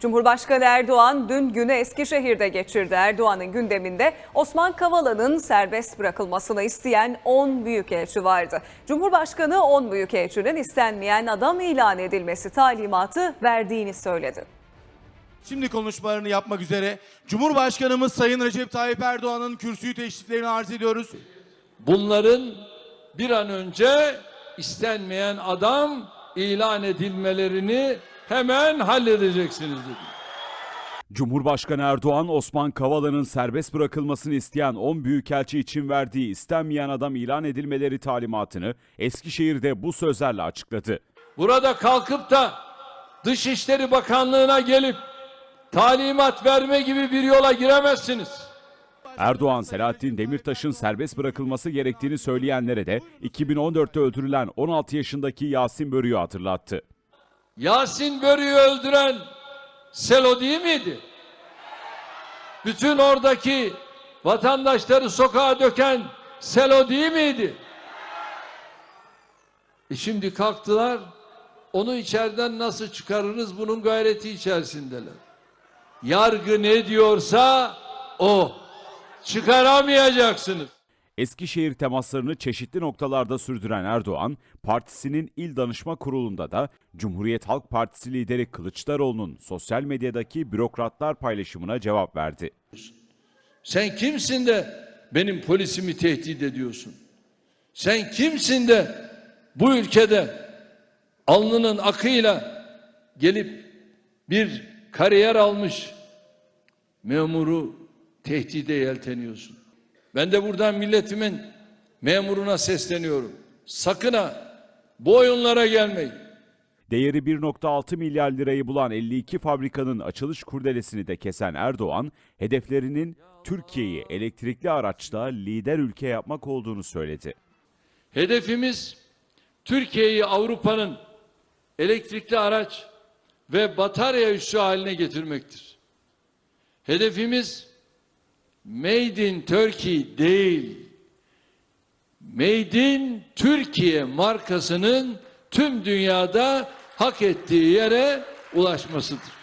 Cumhurbaşkanı Erdoğan dün günü Eskişehir'de geçirdi. Erdoğan'ın gündeminde Osman Kavala'nın serbest bırakılmasını isteyen 10 büyükelçi vardı. Cumhurbaşkanı 10 büyükelçinin istenmeyen adam ilan edilmesi talimatı verdiğini söyledi. Şimdi konuşmalarını yapmak üzere Cumhurbaşkanımız Sayın Recep Tayyip Erdoğan'ın kürsüyü teşriflerini arz ediyoruz. bunların bir an önce istenmeyen adam ilan edilmelerini hemen halledeceksiniz dedi. Cumhurbaşkanı Erdoğan, Osman Kavala'nın serbest bırakılmasını isteyen 10 büyükelçi için verdiği istenmeyen adam ilan edilmeleri talimatını Eskişehir'de bu sözlerle açıkladı. Burada kalkıp da Dışişleri Bakanlığı'na gelip talimat verme gibi bir yola giremezsiniz. Erdoğan, Selahattin Demirtaş'ın serbest bırakılması gerektiğini söyleyenlere de 2014'te öldürülen 16 yaşındaki Yasin Börü'yü hatırlattı. Yasin Börü'yü öldüren Selo değil miydi? Bütün oradaki vatandaşları sokağa döken Selo değil miydi? E şimdi kalktılar, onu içeriden nasıl çıkarırız bunun gayreti içerisindeler. Yargı ne diyorsa o. Çıkaramayacaksınız. Eskişehir temaslarını çeşitli noktalarda sürdüren Erdoğan, partisinin il danışma kurulunda da Cumhuriyet Halk Partisi lideri Kılıçdaroğlu'nun sosyal medyadaki bürokratlar paylaşımına cevap verdi. Sen kimsin de benim polisimi tehdit ediyorsun? Sen kimsin de bu ülkede alnının akıyla gelip bir kariyer almış memuru tehdide yelteniyorsun? Ben de buradan milletimin memuruna sesleniyorum. Sakın ha bu oyunlara gelmeyin. Değeri 1.6 milyar lirayı bulan 52 fabrikanın açılış kurdelesini de kesen Erdoğan, hedeflerinin Türkiye'yi elektrikli araçta lider ülke yapmak olduğunu söyledi. Hedefimiz Türkiye'yi Avrupa'nın elektrikli araç ve batarya üssü haline getirmektir. Hedefimiz Made in Turkey değil, Made in Türkiye markasının tüm dünyada hak ettiği yere ulaşmasıdır.